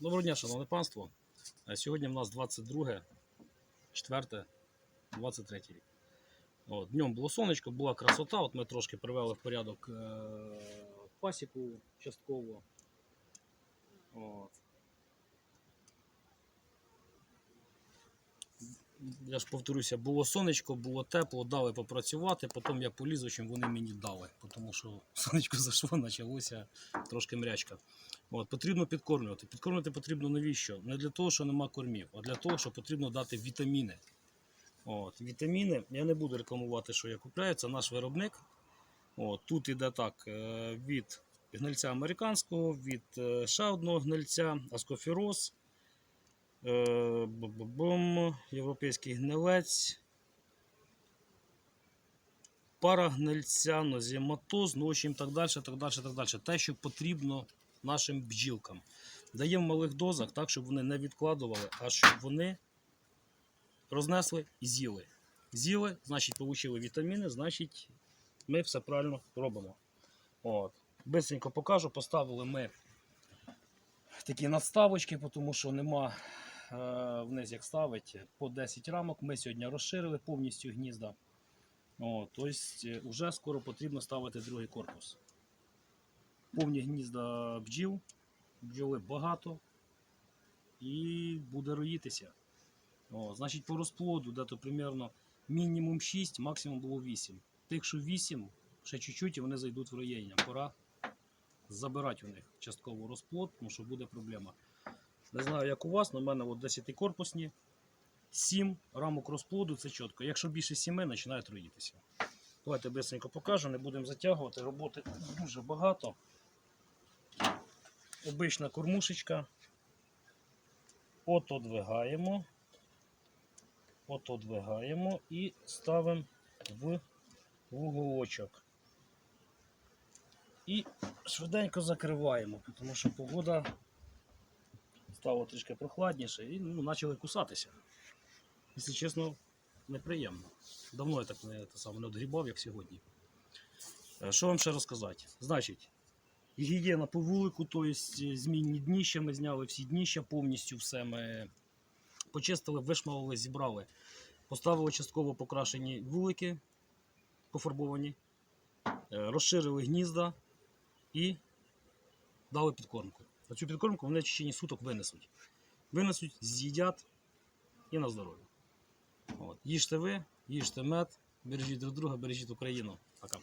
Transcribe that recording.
Доброго дня, шановне панство. Е, Сьогодні в нас 22, 4, 23 рік. От, днем було сонечко, була красота. От ми трошки привели в порядок е- пасіку частково. От. Я ж повторюся, було сонечко, було тепло, дали попрацювати, потім я поліз, в общем, вони мені дали, тому що сонечко зайшло, почалося трошки мрячка. От, потрібно підкормлювати. Підкормлювати потрібно навіщо? Не для того, що нема кормів, а для того, що потрібно дати вітаміни. От, вітаміни, я не буду рекламувати, що я купляю, це наш виробник. От, тут іде так е, від гнильця американського, від е, ще одного гнильця, аскофіроз, е, бу-бу-бум, європейський гнилець, парагнильця, нозематоз, ну, в общем, так далі, так далі, так далі. Те, що потрібно нашим бджілкам. Даємо в малих дозах, так, щоб вони не відкладували, а щоб вони рознесли і з'їли. З'їли, значить, отримали вітаміни, значить, ми все правильно робимо. От. Бисенько покажу, поставили ми такі надставочки, тому що нема вниз як ставити по 10 рамок. Ми сьогодні розширили повністю гнізда. О, тобто, вже скоро потрібно ставити другий корпус. Повні гнізда бджіл, бджоли багато і буде роїтися. О, значить, по розплоду, де примерно мінімум 6, максимум було 8. Тих, що 8, ще чуть-чуть і вони зайдуть в роєння. Пора забирати у них частково розплод, тому що буде проблема. Не знаю, як у вас, але в мене от 10 корпусні. 7 рамок розплоду це чітко. Якщо більше 7, починають роїтися. Давайте бисенько покажу, не будемо затягувати. Роботи дуже багато. Обична кормушечка. Отодвигаємо. Отодвигаємо і ставимо в вуголочок. І швиденько закриваємо, тому що погода стала трішки прохладніше і ну, почали кусатися. Якщо чесно, неприємно. Давно я так не, те саме, не одгрібав, як сьогодні. Е, Що вам ще розказати? Значить, гігієна по вулику, тобто змінні дніща, ми зняли всі дніща, повністю все ми почистили, вишмалили, зібрали. Поставили частково покрашені вулики, пофарбовані, е, розширили гнізда і дали підкормку. А цю підкормку вони в течение суток винесуть. Винесуть, з'їдять і на здоров'я. Їжте ви, їжте мед, бережіть друг друга, бережіть Україну. Пока.